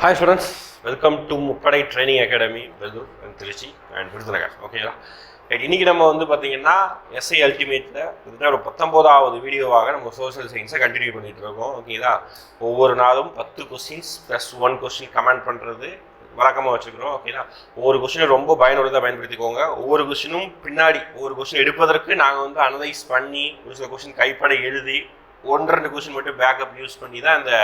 Hi students welcome to முப்படை training academy Vellore and Trichy and Virudhunagar ஓகேங்களா right இன்னைக்கு நம்ம வந்து பார்த்தீங்கன்னா எஸ்ஐ அல்டிமேட்டில் கிட்டத்தட்ட ஒரு பத்தொம்போதாவது வீடியோவாக நம்ம சோஷியல் சயின்ஸை கண்டினியூ பண்ணிட்டு இருக்கோம். ஓகேங்களா ஒவ்வொரு நாளும் பத்து questions plus one question comment பண்ணுறது வழக்கமாக வச்சுக்கிறோம். ஓகேங்களா ஒவ்வொரு கொஸ்டினும் ரொம்ப பயனுள்ளதாக பயன்படுத்திக்கோங்க. ஒவ்வொரு கொஸ்டினும் பின்னாடி ஒவ்வொரு கொஸ்டின் எடுப்பதற்கு நாங்கள் வந்து அனலைஸ் பண்ணி ஒரு சில கொஸ்டின் கைப்பட எழுதி ஒன்று ரெண்டு கொஸ்டின் மட்டும் பேக்கப் யூஸ் பண்ணி தான் அந்த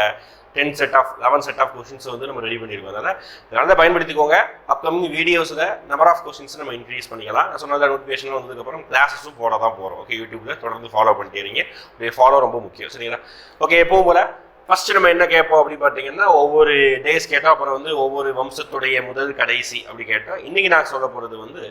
ten set of eleven set of questions வந்து நம்ம ரெடி பண்ணியிருக்கோம் அதனால் அதனால் பயன்படுத்திக்கோங்க. அப்கமிங் வீடியோஸில் நம்பர் ஆஃப் கொஷின்ஸ் நம்ம இன்க்ரீஸ் பண்ணிக்கலாம். நான் சொன்னது நோட்டிஃபிகேஷன் வந்ததுக்கப்புறம் கிளாஸஸும் போட தான் போகிறோம் ஓகே யூடியூப்பில் தொடர்ந்து ஃபாலோ பண்ணிட்டு இருங்க. உடைய ஃபாலோ ரொம்ப முக்கியம். சரிங்களா? ஓகே எப்பவும் போல் ஃபர்ஸ்ட் நம்ம என்ன கேட்போம் அப்படின்னு பார்த்தீங்கன்னா ஒவ்வொரு டேஸ் கேட்டோம் அப்புறம் வந்து ஒவ்வொரு வம்சத்துடைய முதல் கடைசி அப்படி கேட்டோம் இன்றைக்கி நான் சொல்ல போகிறது வந்து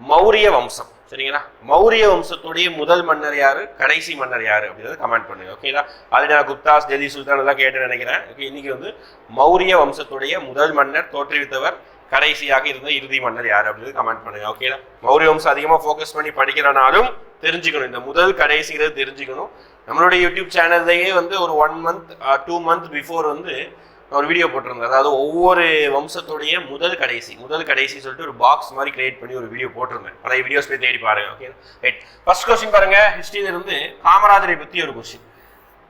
மௌரிய வம்சம். சரிங்களா? மௌரிய வம்சத்துடைய முதல் மன்னர் யாரு? கடைசி மன்னர் யாரு? அப்படின்றத கமெண்ட் பண்ணுங்க ஓகேங்களா அது நான் குப்தாஸ் டெல்லி சுல்தான் எல்லாம் கேட்டு நினைக்கிறேன். ஓகே இன்னைக்கு வந்து மௌரிய வம்சத்துடைய முதல் மன்னர் தோற்றுவித்தவர் கடைசியாக இருந்த இறுதி மன்னர் யார் அப்படின்றது கமெண்ட் பண்ணுங்க ஓகேங்களா மௌரிய வம்சம் அதிகமாக ஃபோக்கஸ் பண்ணி படிக்கிறனாலும் தெரிஞ்சுக்கணும். இந்த முதல் கடைசிங்கிறது தெரிஞ்சுக்கணும். நம்மளுடைய யூடியூப் சேனல்லையே வந்து ஒரு one month two month before வந்து ஒரு வீடியோ போட்டிருந்தேன் அதாவது ஒவ்வொரு வம்சத்துடைய முதல் கடைசி முதல் கடைசி சொல்லிட்டு ஒரு பாக்ஸ் மாதிரி கிரியேட் பண்ணி ஒரு வீடியோ போட்டிருந்தேன் பழைய வீடியோஸ் போய் தேடி பாருங்க ஓகே ரைட் ஃபர்ஸ்ட் கொஸ்டின் பாருங்க. ஹிஸ்டரியில இருந்து காமராஜரை பத்தி ஒரு question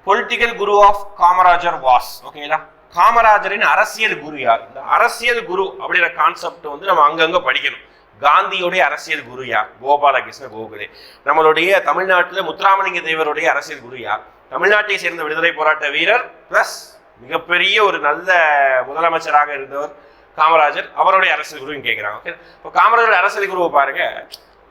political guru of Kamarajar was ஓகேங்களா காமராஜரின் அரசியல் குரு யார்? இந்த அரசியல் குரு அப்படிங்கிற கான்செப்ட் வந்து நம்ம அங்கங்க படிக்கணும். காந்தியோடைய அரசியல் குரு யார்? கோபாலகிருஷ்ண கோகுலே. நம்மளுடைய தமிழ்நாட்டில் முத்துராமலிங்க தேவருடைய அரசியல் குரு யார்? தமிழ்நாட்டை சேர்ந்த விடுதலை போராட்ட வீரர் பிளஸ் மிகப்பெரிய ஒரு நல்ல முதலமைச்சராக இருந்தவர் காமராஜர். அவருடைய அரசியல் குருன்னு கேட்குறாங்க ஓகே இப்போ காமராஜர் அரசியல் குருவை பாருங்க.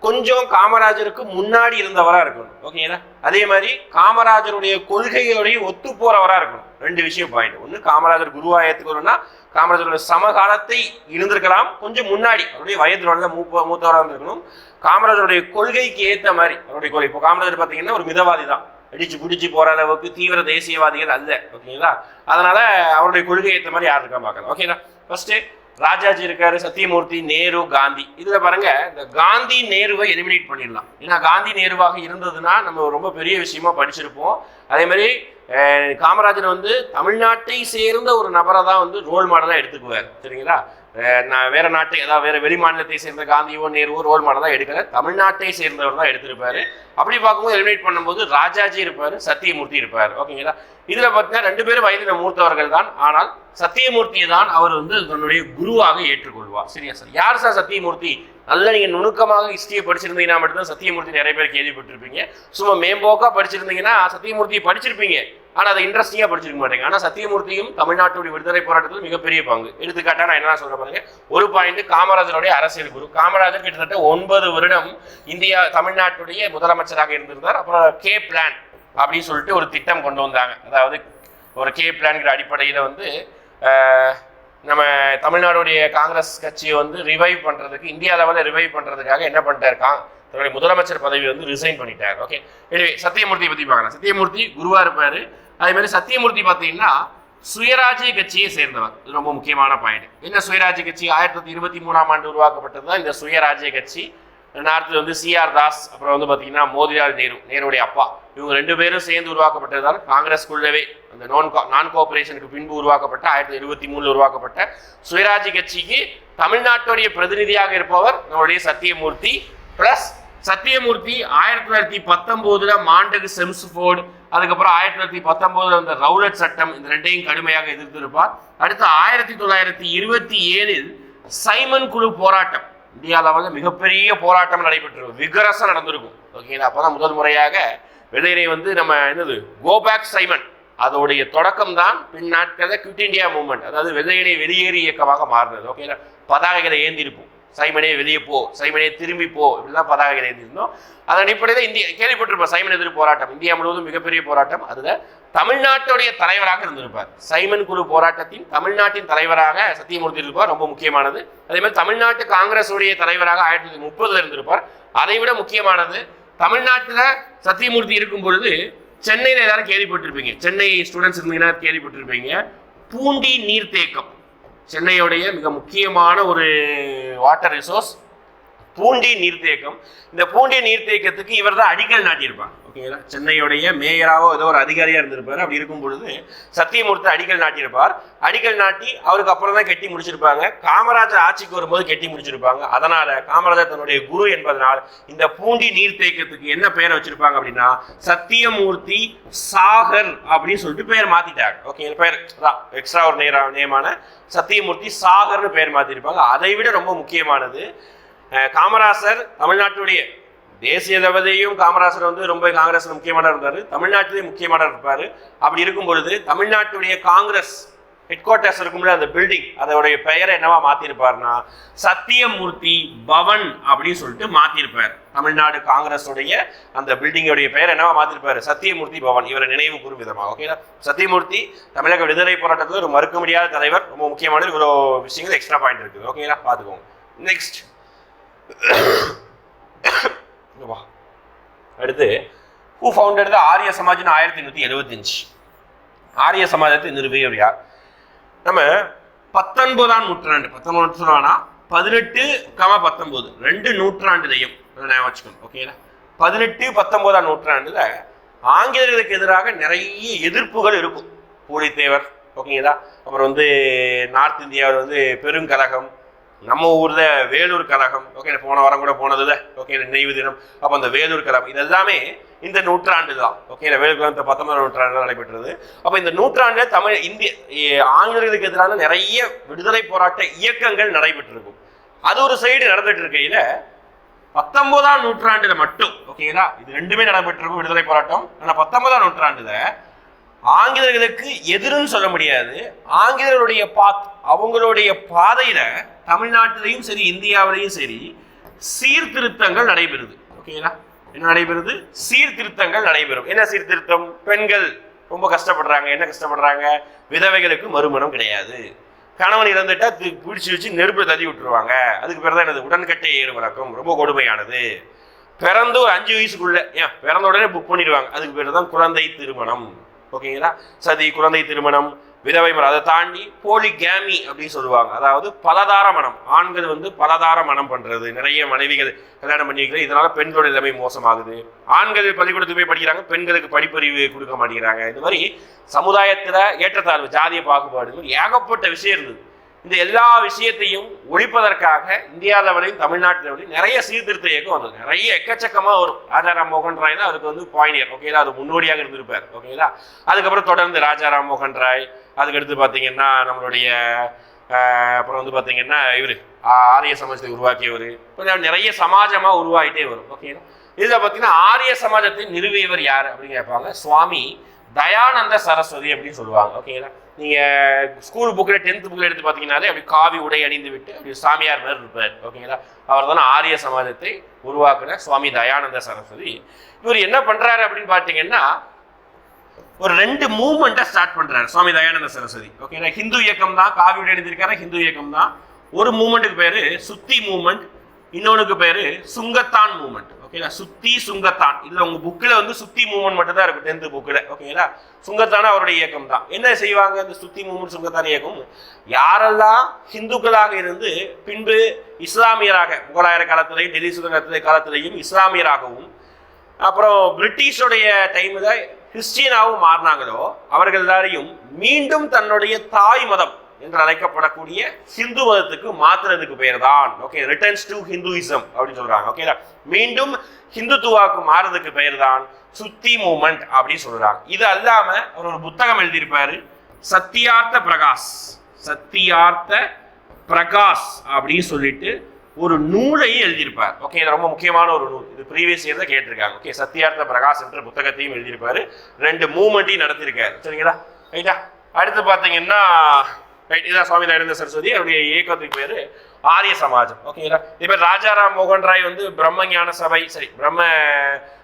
கொஞ்சம் காமராஜருக்கு முன்னாடி இருந்தவராக இருக்கணும் ஓகேங்களா அதே மாதிரி காமராஜருடைய கொள்கைகளுடைய ஒத்து போறவராக இருக்கணும். ரெண்டு விஷயம் பாயிண்ட் ஒன்று காமராஜர் குருவா ஏற்றுக்கணும்னா காமராஜருடைய சமகாலத்தை இருந்திருக்கலாம். கொஞ்சம் முன்னாடி அவருடைய வயது மூப்ப மூத்தவராக இருந்திருக்கணும். காமராஜருடைய கொள்கைக்கு ஏற்ற மாதிரி அவருடைய கொள்கை. இப்போ காமராஜர் பார்த்தீங்கன்னா ஒரு மிதவாதி தான் அடிச்சு பிடிச்சி போற அளவுக்கு தீவிர தேசியவாதிகள் அல்ல ஓகேங்களா? அதனால அவருடைய கொள்கை ஏற்ற மாதிரி யார் இருக்கா பார்க்கலாம். ஓகேங்களா? ஃபர்ஸ்ட் ராஜாஜி இருக்காரு சத்தியமூர்த்தி நேரு காந்தி. இதுல பாருங்க இந்த காந்தி நேருவை எலிமினேட் பண்ணிடலாம். ஏன்னா காந்தி நேருவாக இருந்ததுன்னா நம்ம ரொம்ப பெரிய விஷயமா படிச்சிருப்போம். அதே மாதிரி காமராஜர் வந்து தமிழ்நாட்டை சேர்ந்த ஒரு நபரை தான் வந்து ரோல் மாடலாக எடுத்துக்குவார். சரிங்களா? நான் வேற நாட்டை அதாவது வேற வெளி மாநிலத்தை சேர்ந்த காந்தியோ நேருவோ ரோல் மாடலாக எடுக்கல. தமிழ்நாட்டை சேர்ந்தவர் தான் எடுத்திருப்பாரு. அப்படி பார்க்கும்போது எலிமினேட் பண்ணும்போது ராஜாஜி இருப்பாரு சத்தியமூர்த்தி இருப்பார். ஓகேங்களா இதுல பார்த்தீங்கன்னா ரெண்டு பேரும் வயதில் மூர்த்தவர்கள் தான். ஆனால் சத்தியமூர்த்தியை தான் அவர் வந்து தன்னுடைய குருவாக ஏற்றுக்கொள்வார். சரியா சார்? யார் சார் சத்தியமூர்த்தி? நல்ல நீங்க நுணுக்கமாக ஹிஸ்டரியை படிச்சிருந்தீங்கன்னா மட்டும்தான் சத்தியமூர்த்தி நிறைய பேர் கேள்விப்பட்டிருப்பீங்க. சும்மா மேம்போக்கா படிச்சிருந்தீங்கன்னா சத்தியமூர்த்தியை படிச்சிருப்பீங்க. ஆனால் அதை இன்ட்ரெஸ்டிங்காக படிச்சிருக்க மாட்டேங்க. ஆனால் சத்தியமூர்த்தியும் தமிழ்நாட்டுடைய விடுதலை போராட்டத்தில் மிகப்பெரிய பங்கு. எடுத்துக்காட்டா நான் என்ன சொல்ற பாருங்க. ஒரு பாயிண்ட் காமராஜருடைய அரசியல் குரு. காமராஜர் கிட்டத்தட்ட ஒன்பது வருடம் இந்தியா தமிழ்நாட்டுடைய முதலமைச்சராக இருந்திருந்தார். அப்புறம் கே பிளான் அப்படின்னு சொல்லிட்டு ஒரு திட்டம் கொண்டு வந்தாங்க. அதாவது ஒரு கே பிளான்கிற அடிப்படையில் வந்து நம்ம தமிழ்நாடுடைய காங்கிரஸ் கட்சியை வந்து ரிவைவ் பண்ணுறதுக்கு இந்தியா லெவலில் ரிவைவ் பண்ணுறதுக்காக என்ன பண்ணிட்டார் கா தன்னுடைய முதலமைச்சர் பதவி வந்து ரிசைன் பண்ணிட்டார். ஓகே எனவே சத்தியமூர்த்தியை பற்றி பார்க்கலாம். சத்தியமூர்த்தி குருவாக இருப்பார். அதே மாதிரி சத்தியமூர்த்தி பார்த்தீங்கன்னா சுயராஜ்ய கட்சியை சேர்ந்தவர். இது ரொம்ப முக்கியமான பாயிண்ட் என்ன சுயராஜ்ய கட்சி? ஆயிரத்தி தொள்ளாயிரத்தி இருபத்தி மூணாம் ஆண்டு உருவாக்கப்பட்டது தான் இந்த சுயராஜ்ய கட்சி. அடுத்து வந்து சிஆர் தாஸ் அப்புறம் வந்து பார்த்தீங்கன்னா மோதிலால் நேரு நேருடைய அப்பா. இவங்க ரெண்டு பேரும் சேர்ந்து உருவாக்கப்பட்டதால் காங்கிரஸ்குள்ளவே அந்த நான் நான் கோஆபரேஷனுக்கு பின்பு உருவாக்கப்பட்ட ஆயிரத்தி இருபத்தி மூணில் உருவாக்கப்பட்ட சுயராஜ்ய கட்சிக்கு தமிழ்நாட்டுடைய பிரதிநிதியாக இருப்பவர் நம்மளுடைய சத்தியமூர்த்தி பிளஸ் சத்தியமூர்த்தி ஆயிரத்தி தொள்ளாயிரத்தி பத்தொன்பதுல மாண்டகு செம்ஸ்ஃபோர்டு அதுக்கப்புறம் ஆயிரத்தி தொள்ளாயிரத்தி பத்தொன்பதுல அந்த ரவுலட் சட்டம் இந்த ரெண்டையும் கடுமையாக எதிர்த்திருப்பார் அடுத்து ஆயிரத்தி தொள்ளாயிரத்தி இருபத்தி ஏழில் சைமன் குழு போராட்டம். இந்தியா லெவலில் மிகப்பெரிய போராட்டம் நடைபெற்றிருக்கும் விகரசம் நடந்திருக்கும். ஓகேங்களா அப்போ தான் முதல் முறையாக வெள்ளையனை வந்து நம்ம என்னது கோபேக் சைமன் அதோடைய தொடக்கம் தான் பின் நாட்களில் குவிட் இந்தியா மூவ்மெண்ட் அதாவது வெள்ளையனை வெளியேறு இயக்கமாக மாறினது. ஓகேங்களா பதாகைகளை ஏந்திருப்போம். சைமனே வெளியே போ சைமனே திரும்பி போ இப்படிலாம் பதாகைகள் எழுதியிருந்தோம். அதன் அடிப்படையில் இந்திய கேள்விப்பட்டிருப்பார் சைமன் எதிர்ப்பு போராட்டம். இந்தியா முழுவதும் மிகப்பெரிய போராட்டம். அதில் தமிழ்நாட்டுடைய தலைவராக இருந்திருப்பார். சைமன் குழு போராட்டத்தின் தமிழ்நாட்டின் தலைவராக சத்தியமூர்த்தி இருப்பார் ரொம்ப முக்கியமானது. அதே மாதிரி தமிழ்நாட்டு காங்கிரஸுடைய தலைவராக ஆயிரத்தி தொள்ளாயிரத்தி முப்பதுல இருந்திருப்பார். அதை விட முக்கியமானது தமிழ்நாட்டில் சத்தியமூர்த்தி இருக்கும் பொழுது சென்னையில் எல்லாரும் கேள்விப்பட்டிருப்பீங்க. சென்னை ஸ்டூடெண்ட்ஸ் இருந்தீங்கன்னா கேள்விப்பட்டிருப்பீங்க. பூண்டி நீர்த்தேக்கம். சென்னையுடைய மிக முக்கியமான ஒரு வாட்டர் ரிசோர்ஸ் பூண்டி நீர்த்தேக்கம். இந்த பூண்டி நீர்த்தேக்கத்துக்கு இவர் தான் அடிக்கல் நாட்டியிருப்பாங்க ஓகேங்களா? சென்னையுடைய மேயராவோ ஏதோ ஒரு அதிகாரியாக இருந்திருப்பார். அப்படி இருக்கும் பொழுது சத்தியமூர்த்தி அடிக்கல் நாட்டியிருப்பார். அடிக்கல் நாட்டி அவருக்கு அப்புறம் தான் கட்டி முடிச்சிருப்பாங்க. காமராஜர் ஆட்சிக்கு வரும்போது கட்டி முடிச்சிருப்பாங்க. அதனால காமராஜர் தன்னுடைய குரு என்பதனால் இந்த பூண்டி நீர்த்தேக்கத்துக்கு என்ன பெயரை வச்சிருப்பாங்க அப்படின்னா சத்தியமூர்த்தி சாகர் அப்படின்னு சொல்லிட்டு பெயர் மாத்திட்டாங்க ஓகே பெயர் எக்ஸ்ட்ரா ஒரு நேர நேமான சத்தியமூர்த்தி சாகர்னு பெயர் மாத்திருப்பாங்க. அதை விட ரொம்ப முக்கியமானது காமராசர் தமிழ்நாட்டுடைய தேசிய தேவதையும் காமராசர் வந்து ரொம்ப காங்கிரஸ் முக்கியமான இருந்தார் தமிழ்நாட்டிலேயே முக்கியமான இருப்பார். அப்படி இருக்கும் பொழுது தமிழ்நாட்டுடைய காங்கிரஸ் ஹெட் குவார்ட்டர்ஸ் இருக்கும்ல அந்த பில்டிங் அதோடைய பெயரை என்னவா மாத்திருப்பார்னா சத்தியமூர்த்தி பவன் அப்படின்னு சொல்லிட்டு மாத்திருப்பார். தமிழ்நாடு காங்கிரஸுடைய அந்த பில்டிங்கோடைய பெயர் என்னவா மாத்திருப்பாரு? சத்தியமூர்த்தி பவன் இவரை நினைவு கூறும் விதமாக ஓகேங்களா சத்தியமூர்த்தி தமிழக விடுதலை போராட்டத்தில் ஒரு மறுக்க முடியாத தலைவர் ரொம்ப முக்கியமான இவ்வளோ விஷயங்கள் எக்ஸ்ட்ரா பாயிண்ட் இருக்குது ஓகேங்களா பார்த்துக்கோங்க. நெக்ஸ்ட் அடுத்து ஹூ ஃபவுண்டட் த ஆரிய சமாஜ்னு ஆயிரத்தி எண்ணூற்றி எழுபத்தஞ்சு ஆரிய சமாஜத்தை நிறுவியவர் யார்? நம்ம பத்தொன்பதாம் நூற்றாண்டு பத்தொன்பது நூற்றாண்டா பதினெட்டு கம பத்தொன்பது. ரெண்டு நூற்றாண்டுலையும் வச்சுக்கணும் ஓகேங்களா பதினெட்டு பத்தொன்பதாம் நூற்றாண்டுல ஆங்கிலேயர்களுக்கு எதிராக நிறைய எதிர்ப்புகள் இருக்கும். பூலித்தேவர் ஓகேங்களா அப்புறம் வந்து நார்த் இந்தியாவில் வந்து பெருங்கலகம் நம்ம ஊரில் வேலூர் கழகம் ஓகே போன வாரம் கூட போனதுல ஓகே நினைவு தினம். அப்போ அந்த வேலூர் கழகம் இது எல்லாமே இந்த நூற்றாண்டு தான் ஓகே வேலூர் கழகம் பத்தொன்பதாம் நூற்றாண்டு நடைபெற்றது. அப்போ இந்த நூற்றாண்டில் தமிழ் இந்திய ஆங்கிலேயர்களுக்கு எதிரான நிறைய விடுதலை போராட்ட இயக்கங்கள் நடைபெற்றிருக்கும் அது ஒரு சைடு நடந்துட்டு இருக்கையில பத்தொன்பதாம் நூற்றாண்டுல மட்டும் ஓகேங்களா இது ரெண்டுமே நடைபெற்றிருக்கும் விடுதலை போராட்டம். ஆனால் பத்தொன்பதாம் நூற்றாண்டுல ஆங்கிலேயர்களுக்கு எதிர்ன்னு சொல்ல முடியாது. ஆங்கிலேயருடைய பாத் அவங்களுடைய பாதையில் தமிழ்நாட்டிலையும் சரி இந்தியாவிலையும் சரி சீர்திருத்தங்கள் நடைபெறுது. ஓகேங்களா என்ன நடைபெறுது? சீர்திருத்தங்கள் நடைபெறும். என்ன சீர்திருத்தம்? பெண்கள் ரொம்ப கஷ்டப்படுறாங்க. என்ன கஷ்டப்படுறாங்க? விதவைகளுக்கு மறுமணம் கிடையாது. கணவன் இறந்துட்டா பிடிச்சி வச்சு நெருப்பு தள்ளி விட்டுருவாங்க. அதுக்கு பேர் தான் என்னது? உடன்கட்டை ஏறு வழக்கம். ரொம்ப கொடுமையானது. பிறந்து ஒரு அஞ்சு வயசுக்குள்ள ஏன்? பிறந்த உடனே புக் பண்ணிடுவாங்க. அதுக்கு பேர் தான் குழந்தை திருமணம். ஓகேங்களா? சதி குழந்தை திருமணம் விதவை மரம் அதை தாண்டி போலிகேமி அப்படின்னு சொல்லுவாங்க. அதாவது பலதார மனம். ஆண்கள் வந்து பலதார மனம் பண்றது. நிறைய மனைவிகள் கல்யாணம் பண்ணிக்கிறது இதனால் இதனால பெண்களோட நிலைமை மோசமாகுது. ஆண்கள் பள்ளிக்கூடத்துக்கு போய் படிக்கிறாங்க. பெண்களுக்கு படிப்பறிவு கொடுக்க மாட்டேங்கிறாங்க. இந்த மாதிரி சமுதாயத்துல ஏற்றத்தாழ்வு ஜாதிய பாகுபாடு ஏகப்பட்ட விஷயம் இருந்தது. இந்த எல்லா விஷயத்தையும் ஒழிப்பதற்காக இந்தியா லெவலையும் தமிழ்நாட்டு லெவலையும் நிறைய சீர்திருத்த இயக்கம் வந்தது. நிறைய எக்கச்சக்கமாக வரும். ராஜாராம் மோகன் ராய் தான் அதுக்கு வந்து பாயினியர் ஓகேங்களா அது முன்னோடியாக இருந்திருப்பார். ஓகேங்களா அதுக்கப்புறம் தொடர்ந்து ராஜாராம் மோகன் ராய் அதுக்கடுத்து பார்த்தீங்கன்னா நம்மளுடைய அப்புறம் வந்து பார்த்தீங்கன்னா இவர் ஆரிய சமாஜத்தை உருவாக்கியவர். கொஞ்சம் நிறைய சமாஜமாக உருவாகிட்டே வரும். ஓகேங்களா இதில் பார்த்தீங்கன்னா ஆரிய சமாஜத்தை நிறுவியவர் யார் அப்படின்னு கேட்பாங்க? சுவாமி தயானந்த சரஸ்வதி அப்படின்னு சொல்லுவாங்க ஓகேங்களா நீங்க ஸ்கூல் புக்கில் டென்த் புக்கில் எடுத்து பார்த்தீங்கன்னாலே அப்படி காவி உடை அணிந்து விட்டு அப்படி சாமியார் மாதிரி இருப்பார் ஓகேங்களா அவர் தானே ஆரிய சமாஜத்தை உருவாக்குன சுவாமி தயானந்த சரஸ்வதி. இவர் என்ன பண்றாரு அப்படின்னு பார்த்தீங்கன்னா ஒரு ரெண்டு மூமெண்ட்டை ஸ்டார்ட் பண்றாரு சுவாமி தயானந்த சரஸ்வதி ஓகேங்களா ஹிந்து இயக்கம் தான் காவி உடை அணிந்திருக்காரு ஹிந்து இயக்கம் தான். ஒரு மூமெண்ட்டுக்கு பேரு சுத்தி மூமெண்ட் இன்னொன்னுக்கு பேரு சுங்கத்தான் மூமெண்ட் ஓகேங்களா சுத்தி சுங்கத்தான். இதுல உங்க புக்கில் வந்து சுத்தி மூமெண்ட் மட்டும் தான் இருக்கும் டென்த் புக்கில் ஓகேங்களா? சுங்கத்தான அவருடைய இயக்கம் தான். என்ன செய்வாங்க? இந்த சுத்தி மூமெண்ட் சுங்கத்தான் இயக்கம்? யாரெல்லாம் ஹிந்துக்களாக இருந்து பின்பு இஸ்லாமியராக முகலாயர் காலத்திலையும் டெல்லி சுதந்திர காலத்திலையும் இஸ்லாமியராகவும் அப்புறம் பிரிட்டிஷோடைய டைமில் கிறிஸ்டியனாகவும் மாறினாங்களோ அவர்கள் எல்லாரையும் மீண்டும் தன்னுடைய தாய் மதம் என்று அழைக்கப்படக்கூடிய ஹிந்து மதத்துக்கு மாத்துறதுக்கு பெயர் தான். ஓகே ரிட்டர்ன்ஸ் டு ஹிந்துவிசம் அப்படின்னு சொல்றாங்க. ஓகேங்களா மீண்டும் ஹிந்துத்துவாக்கு மாறுறதுக்கு பெயர் தான் சுத்தி மூமெண்ட் அப்படின்னு சொல்றாங்க. இது அல்லாம அவர் ஒரு புத்தகம் எழுதியிருப்பாரு. சத்தியார்த்த பிரகாஷ். சத்தியார்த்த பிரகாஷ் அப்படின்னு சொல்லிட்டு ஒரு நூலையும் எழுதியிருப்பார். ஓகே இது ரொம்ப முக்கியமான ஒரு நூல். இது ப்ரீவியஸ் இயர் தான் கேட்டிருக்காங்க. ஓகே சத்தியார்த்த பிரகாஷ் என்ற புத்தகத்தையும் எழுதியிருப்பாரு. ரெண்டு மூமெண்ட்டையும் நடத்தியிருக்காரு. சரிங்களா? ரைட்டா அடுத்து பார்த்தீங்கன்னா ரைட் இதான் சுவாமி தயானந்த சரஸ்வதி அவருடைய இயக்கத்துக்கு பேர் ஆரிய சமாஜம். ஓகேங்களா இப்போ ராஜாராம் மோகன் ராய் வந்து பிரம்ம ஞான சபை சரி பிரம்ம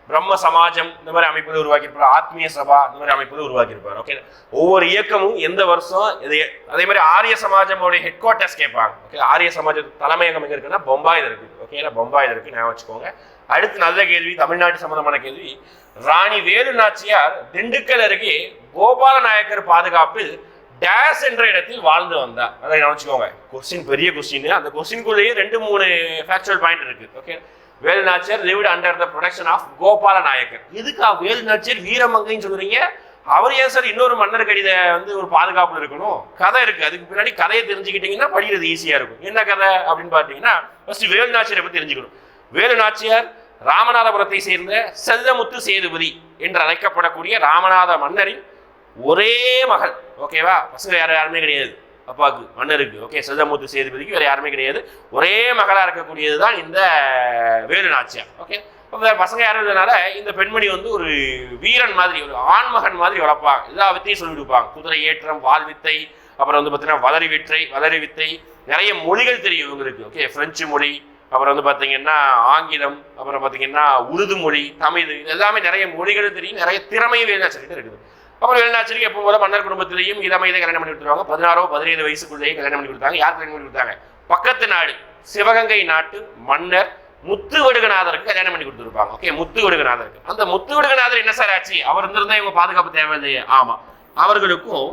பிரம்ம சமாஜம் இந்த மாதிரி அமைப்புகளை உருவாக்கியிருப்பார். ஆத்மீய சபா இந்த மாதிரி அமைப்பில் உருவாக்கியிருப்பார். ஓகே ஒவ்வொரு இயக்கமும் எந்த வருஷம்? இது அதே மாதிரி ஆரிய சமாஜமோடைய ஹெட் குவார்ட்டர்ஸ் கேட்பாங்க ஓகே ஆரிய சமாஜ தலைமையகம் எங்கே இருக்குன்னா பொம்பாயில் இருக்குது ஓகேங்களா பொம்பாயில் இருக்குது நான் வச்சுக்கோங்க. அடுத்து நல்ல கேள்வி தமிழ்நாட்டு சம்பந்தமான கேள்வி. ராணி வேலு நாச்சியார் திண்டுக்கல் அருகே கோபால நாயக்கர் பாதுகாப்பில் டேஸ் என்ற இடத்தில் வாழ்ந்து வந்தார். அதை கவனிச்சுக்கோங்க. கொஸ்டின் பெரிய கொஸ்டின் அந்த கொஸ்டின்குள்ளேயே ரெண்டு மூணு ஃபேக்சுவல் பாயிண்ட் இருக்கு. Okay Velu Nachiyar lived under the production of Gopala Nayakkar இதுக்கா வேலு நாச்சியார் வீரமங்கைன்னு சொல்றீங்க? அவர் ஏன் சார் இன்னொரு மன்னர் கடித வந்து ஒரு பாதுகாப்புல இருக்கணும்? கதை இருக்கு. அதுக்கு பின்னாடி கதையை தெரிஞ்சுக்கிட்டீங்கன்னா படிக்கிறது ஈஸியா இருக்கும். என்ன கதை அப்படின்னு பார்த்தீங்கன்னா ஃபர்ஸ்ட் வேலு நாச்சியரை பத்தி தெரிஞ்சுக்கணும். வேலு நாச்சியார் ராமநாதபுரத்தை சேர்ந்த செல்லமுத்து சேதுபதி என்று அழைக்கப்படக்கூடிய ராமநாத மன்னரின் ஒரே மகள் ஓகேவா பசங்க யாரும் யாருமே கிடையாது. அப்பாவுக்கு மன்னருக்கு. ஓகே செல்லமுத்து சேதுபதிக்கு வேறு யாருமே கிடையாது. ஒரே மகளாக இருக்கக்கூடியது தான் இந்த வேலு நாச்சியார். ஓகே இப்போ பசங்க யாரும் இல்லைனால இந்த பெண்மணி வந்து ஒரு வீரன் மாதிரி ஒரு ஆண்மகன் மாதிரி வளர்ப்பாங்க. எல்லா வித்தையும் சொல்லி கொடுப்பாங்க. குதிரை ஏற்றம் வால் வித்தை அப்புறம் வந்து பார்த்தீங்கன்னா வளரி வித்தை வளரி வித்தை நிறைய மொழிகள் தெரியும் இவங்களுக்கு. ஓகே ஃப்ரெஞ்சு மொழி அப்புறம் வந்து பார்த்தீங்கன்னா ஆங்கிலம் அப்புறம் பார்த்தீங்கன்னா உருது மொழி தமிழ் இது எல்லாமே நிறைய மொழிகள் தெரியும். நிறைய திறமையும் வேலுநாச்சரிட்டு இருக்குது. அப்புறம் வேலுநாச்சரிக்கு எப்போ போல மன்னர் குடும்பத்திலையும் இளமையிலே கல்யாணம் பண்ணி கொடுத்துருவாங்க. பதினாறோ பதினைந்து வயசுக்குள்ளேயே கல்யாணம் பண்ணி கொடுத்தாங்க. யார் கல்யாணம் பண்ணி கொடுத்தாங்க? பக்கத்து நாடு சிவகங்கை நாட்டு மன்னர் முத்து வடுகநாதருக்கு கல்யாணம் பண்ணி கொடுத்துருப்பாங்க. ஓகே முத்து வடுகநாதருக்கு. அந்த முத்து வடுகநாதர் என்ன சார் ஆச்சு? அவர் இருந்திருந்தா இவங்க பாதுகாப்பு தேவையில்லையே. ஆமாம் அவர்களுக்கும்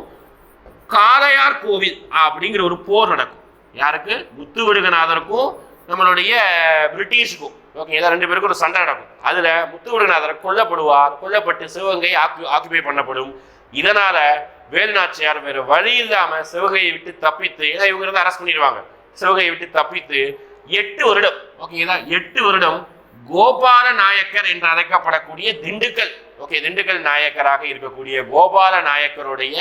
காளையார் கோவில் அப்படிங்கிற ஒரு போர் நடக்கும். யாருக்கு? முத்து வடுகநாதருக்கும் நம்மளுடைய பிரிட்டிஷுக்கும் ஓகே ரெண்டு பேருக்கும் ஒரு சண்டை நடக்கும். அதில் முத்துவிடுநாதர் கொல்லப்படுவார் கொல்லப்பட்டு சிவகங்கை ஆக்கு ஆக்குபை பண்ணப்படும். இதனால் வேலுநாச்சியார் வேறு வழி இல்லாமல் சிவகையை விட்டு தப்பித்து ஏன்னா இவங்க இருந்து அரெஸ்ட் பண்ணிடுவாங்க. சிவகையை விட்டு தப்பித்து எட்டு வருடம் ஓகேங்களா எட்டு வருடம் கோபால நாயக்கர் என்று அழைக்கப்படக்கூடிய திண்டுக்கல் ஓகே திண்டுக்கல் நாயக்கராக இருக்கக்கூடிய கோபால நாயக்கருடைய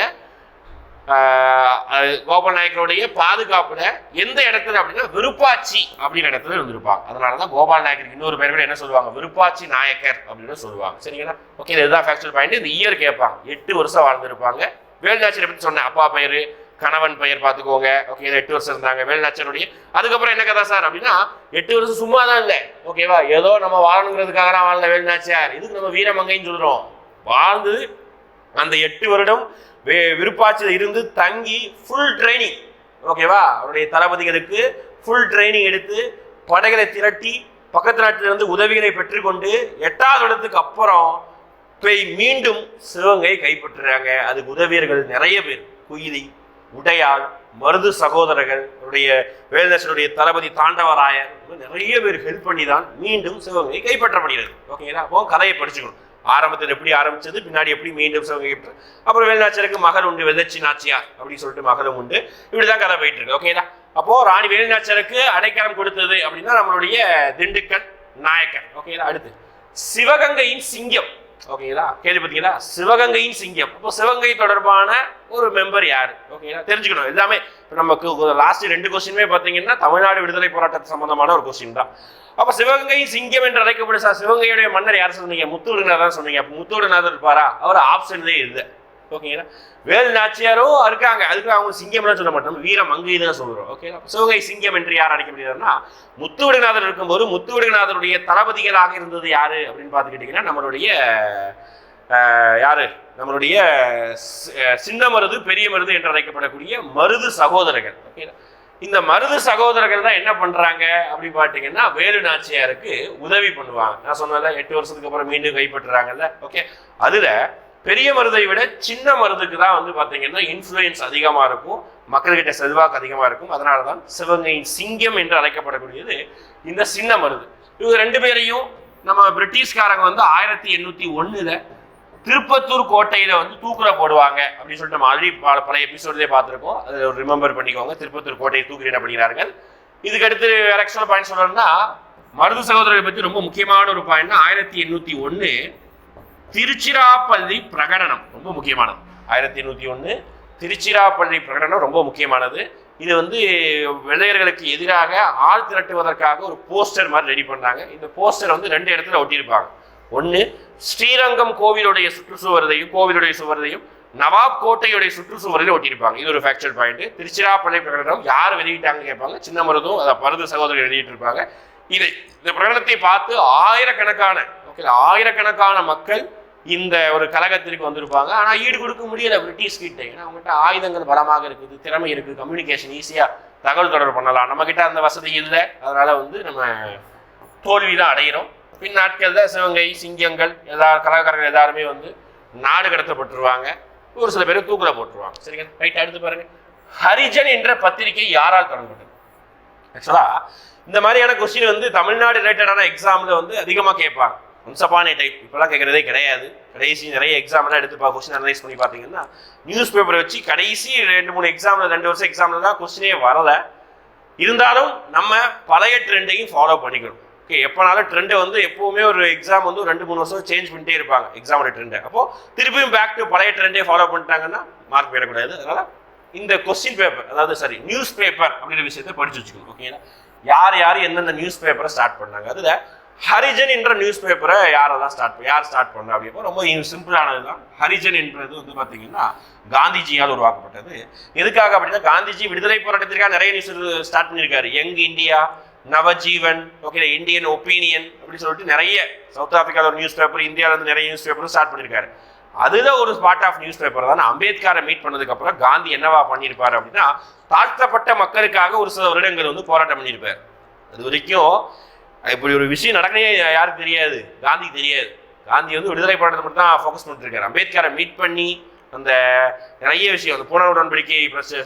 கோபால்நாயக்கருடைய நாயக்கருடைய பாதுகாப்புல எந்த இடத்துல அப்படின்னா விருப்பாச்சி அப்படின்ற இடத்துல இருந்திருப்பாங்க. அதனாலதான் கோபால் நாயக்கருக்கு இன்னொரு பேர் கூட என்ன சொல்லுவாங்க? விருப்பாச்சி நாயக்கர் அப்படின்னு சொல்லுவாங்க. சரிங்களா? ஓகே இதுதான் ஃபேக்சுவல் பாயிண்ட் இந்த இயர் கேட்பாங்க. எட்டு வருஷம் வாழ்ந்திருப்பாங்க. வேலுநாச்சர் பத்தி சொன்னேன். அப்பா பெயர் கணவன் பெயர் பார்த்துக்கோங்க. ஓகே எட்டு வருஷம் இருந்தாங்க. வேலுநாச்சியருடைய அதுக்கப்புறம் என்ன கதை சார் அப்படின்னா எட்டு வருஷம் சும்மா தான் இல்லை ஓகேவா ஏதோ நம்ம வாழணுங்கிறதுக்காக தான் வாழ்ந்த வேலுநாச்சார் இதுக்கு நம்ம வீரமங்கைன்னு சொல்றோம். வாழ்ந்து அந்த எட்டு வருடம் விருப்பாட்சியில் இருந்து தங்கி ஃபுல் ட்ரைனிங் ஓகேவா அவருடைய தளபதிகளுக்கு ஃபுல் ட்ரைனிங் எடுத்து படைகளை திரட்டி பக்கத்து நாட்டிலிருந்து உதவிகளை பெற்றுக்கொண்டு எட்டாவது இடத்துக்கு அப்புறம் போய் மீண்டும் சிவகங்கை கைப்பற்றுறாங்க. அதுக்கு உதவியர்கள் நிறைய பேர். குயிலி உடையாள் மருது சகோதரர்கள் அவருடைய வேலுநாசனுடைய தளபதி தாண்டவராயர் இன்னும் நிறைய பேர் ஹெல்ப் பண்ணி தான் மீண்டும் சிவகங்கை கைப்பற்றப்படுகிறது. ஓகேங்களா அப்போ கதையை படிச்சுக்கணும். ஆரம்பத்தில் எப்படி ஆரம்பிச்சது பின்னாடி எப்படி மீண்டும் சிவகங்கை அப்புறம் வேலுநாச்சியருக்கு மகள் உண்டு வெதச்சி நாச்சியார் அப்படின்னு சொல்லிட்டு மகளும் உண்டு. இப்படிதான் கதை போயிட்டு இருக்கு. ஓகேங்களா அப்போ ராணி வேலுநாச்சியருக்கு அடைக்கலம் கொடுத்தது அப்படின்னா நம்மளுடைய திண்டுக்கல் நாயக்கர். ஓகேதா அடுத்து. சிவகங்கையின் சிங்கம். ஓகேங்களா? கேள்விப்பட்டீங்களா சிவகங்கையின் சிங்கம். அப்போ சிவகங்கை தொடர்பான ஒரு மெம்பர் யார்? ஓகேங்களா? தெரிஞ்சுக்கணும். எல்லாமே இப்போ நமக்கு லாஸ்ட் ரெண்டு கொஸ்டினுமே பார்த்தீங்கன்னா தமிழ்நாடு விடுதலை போராட்டத்து சம்பந்தமான ஒரு கொஸ்டின் தான். அப்போ சிவகங்கையின் சிங்கம் என்று அழைக்கப்படும் சார் சிவகங்கையுடைய மன்னர் யார் சொன்னீங்க? முத்துவடுநாதர் தான் சொன்னீங்க. அப்போ முத்துவடுநாதர் இருப்பாரா? அவர் ஆப்ஷன்லேயே இல்லை ஓகேங்களா வேலு நாச்சியாரோ இருக்காங்க. அதுக்கு அவங்க சிங்கம்லாம் சொல்ல மாட்டோம் வீர மங்கை தான் சொல்கிறோம் ஓகே சிவகை சிங்கம் என்று யார் அழைக்கப்படுகிறார்னா முத்துவடுநாதர் இருக்கும்போது முத்துவடுநாதருடைய தளபதிகளாக இருந்தது யாரு அப்படின்னு பார்த்துக்கிட்டிங்கன்னா நம்மளுடைய யார் யாரு? நம்மளுடைய சி- சின்ன மருது பெரிய மருது என்று அழைக்கப்படக்கூடிய மருது சகோதரர்கள். ஓகே இந்த மருது சகோதரர்கள் தான் என்ன பண்றாங்க அப்படி பார்த்தீங்கன்னா வேலு நாச்சியாருக்கு உதவி பண்ணுவாங்க. நான் சொன்னல எட்டு வருஷத்துக்கு அப்புறம் மீண்டும் கைப்பற்றுறாங்கல்ல. ஓகே அதுல பெரிய மருதை விட சின்ன மருதுக்கு தான் வந்து பார்த்தீங்கன்னா இன்ஃப்ளூயன்ஸ் அதிகமாக இருக்கும். மக்கள்கிட்ட செல்வாக்கு அதிகமாக இருக்கும். அதனால தான் சிவகங்கையின் சிங்கம் என்று அழைக்கப்படக்கூடியது இந்த சின்ன மருது இவங்க ரெண்டு பேரையும் நம்ம பிரிட்டிஷ்காரங்க வந்து ஆயிரத்தி எண்ணூற்றி ஒன்றில் திருப்பத்தூர் கோட்டையில் வந்து தூக்குற போடுவாங்க அப்படின்னு சொல்லிட்டு நம்ம ஆல்ரெடி பல பல எபிசோட்லேயே பார்த்துருக்கோம். அதை ஒரு ரிமெம்பர் பண்ணிக்கோங்க. திருப்பத்தூர் கோட்டையை தூக்கிலிட இதுக்கடுத்து வேற எக்ஸ்ட்ரா பாயிண்ட் சொல்லணும்னா மருது சகோதரர்கள் பற்றி ரொம்ப முக்கியமான ஒரு பாயிண்ட்னா ஆயிரத்தி எண்ணூற்றி ஒன்று திருச்சிராப்பள்ளி பிரகடனம் ரொம்ப முக்கியமானது. ஆயிரத்தி எண்ணூற்றி ஒன்று திருச்சிராப்பள்ளி பிரகடனம் ரொம்ப முக்கியமானது. இது வந்து வெள்ளையர்களுக்கு எதிராக ஆள் திரட்டுவதற்காக ஒரு போஸ்டர் மாதிரி ரெடி பண்ணாங்க இந்த போஸ்டர் வந்து ரெண்டு இடத்துல ஒட்டியிருப்பாங்க. ஒன்று ஸ்ரீரங்கம் கோவிலுடைய சுற்றுச்சுவரதையும் கோவிலுடைய சுவரதையும் நவாப் கோட்டையுடைய சுற்றுச்சுவரையும் ஒட்டியிருப்பாங்க. இது ஒரு ஃபேக்சுவல் பாயிண்ட் திருச்சிராப்பள்ளி பிரகடனம் யார் வெளியிட்டாங்க கேட்பாங்க. சின்ன மருதும் அதை பருது சகோதரர் வெளியிட்டிருப்பாங்க இதை இந்த பிரகடனத்தை பார்த்து ஆயிரக்கணக்கான மக்கள் ஆயிரக்கணக்கான மக்கள் இந்த ஒரு கழகத்திற்கு வந்திருப்பாங்க. ஆனால் ஈடு கொடுக்க முடியல. பிரிட்டிஷ் கிட்ட ஏன்னா அவங்ககிட்ட ஆயுதங்கள் பலமாக இருக்குது திறமை இருக்குது கம்யூனிகேஷன் ஈஸியாக தகவல் தொடர்பு பண்ணலாம். நம்மக்கிட்ட அந்த வசதி இல்லை. அதனால் வந்து நம்ம தோல்வி தான் அடைகிறோம் பின் நாட்கள்ல சிவங்கை சிங்கங்கள் எல்லா கலாக்காரர்கள் எல்லாருமே வந்து நாடு கடத்தப்பட்டுருவாங்க. ஒரு சில பேர் தூக்கில் போட்டுருவாங்க. சரிங்க. ரைட் அடுத்து பாருங்கள் ஹரிஜன் என்ற பத்திரிகை யாரால் தொடங்கப்பட்டது? ஆக்சுவலாக இந்த மாதிரியான கொஸ்டின் வந்து தமிழ்நாடு ரிலேட்டடான எக்ஸாமில் வந்து அதிகமாக கேட்பாங்க. ஒன்ஸ் அப்பான் டைப் இப்பெல்லாம் கேட்குறதே கிடையாது. கடைசி நிறைய எக்ஸாம்லாம் எடுத்து பா கொஸ்டின் அனலைஸ் பண்ணி பார்த்தீங்கன்னா நியூஸ் பேப்பரை வச்சு கடைசி ரெண்டு மூணு எக்ஸாமில் ரெண்டு வருஷம் எக்ஸாமில் தான் கொஸ்டினே வரல. இருந்தாலும் நம்ம பழைய ட்ரெண்டையும் ஃபாலோ பண்ணிக்கணும். ஓகே எப்போனாலும் ட்ரெண்டை வந்து எப்போவுமே ஒரு எக்ஸாம் வந்து ரெண்டு மூணு வருஷம் சேஞ்ச் பண்ணிட்டே இருப்பாங்க எக்ஸாமோட ட்ரெண்டை அப்போ திருப்பியும் பேக் டு பழைய ட்ரெண்டே ஃபாலோ பண்ணிட்டாங்கன்னா மார்க் போயிடக்கூடாது. அதனால் இந்த கொஸ்டின் பேப்பர் அதாவது சரி நியூஸ் பேப்பர் அப்படிங்கிற விஷயத்தை படிச்சு வச்சுக்கணும். ஓகேங்களா யார் யார் எந்தெந்த நியூஸ் பேப்பரை ஸ்டார்ட் பண்ணாங்க? அதில் ஹரிஜன் என்ற நியூஸ் பேப்பரை யாரெல்லாம் ஸ்டார்ட் யார் ஸ்டார்ட் பண்ண அப்படின்னா ரொம்ப சிம்பிளானது தான் ஹரிஜன் என்றது வந்து பார்த்தீங்கன்னா காந்திஜியால் உருவாக்கப்பட்டது. எதுக்காக அப்படின்னா காந்திஜி விடுதலை போராட்டத்திற்காக நிறைய நியூஸ் ஸ்டார்ட் பண்ணியிருக்காரு. Young India Navajivan okay Indian opinion அப்படின்னு சொல்லிட்டு நிறைய சவுத் ஆப்பிரிக்காவில் ஒரு நியூஸ் பேப்பர் இந்தியாவில் இருந்து நிறைய நியூஸ் பேப்பரும் ஸ்டார்ட் பண்ணியிருக்காரு. அதுல ஒரு பார்ட் ஆஃப் நியூஸ் பேப்பர் தான். அம்பேத்கரை மீட் பண்ணதுக்கு அப்புறம் காந்தி என்னவா பண்ணியிருப்பாரு அப்படின்னா தாழ்த்தப்பட்ட மக்களுக்காக ஒரு சில வருடங்கள் வந்து போராட்டம் பண்ணியிருப்பார். அது வரைக்கும் இப்படி ஒரு விஷயம் நடக்கவே யாருக்கு தெரியாது? காந்திக்கு தெரியாது. காந்தி வந்து விடுதலை போராட்டத்தை மட்டும் தான் ஃபோக்கஸ் பண்ணிட்டுருக்காரு. அம்பேத்கரை மீட் பண்ணி அந்த நிறைய விஷயம் அந்த பூன உடன்படிக்கை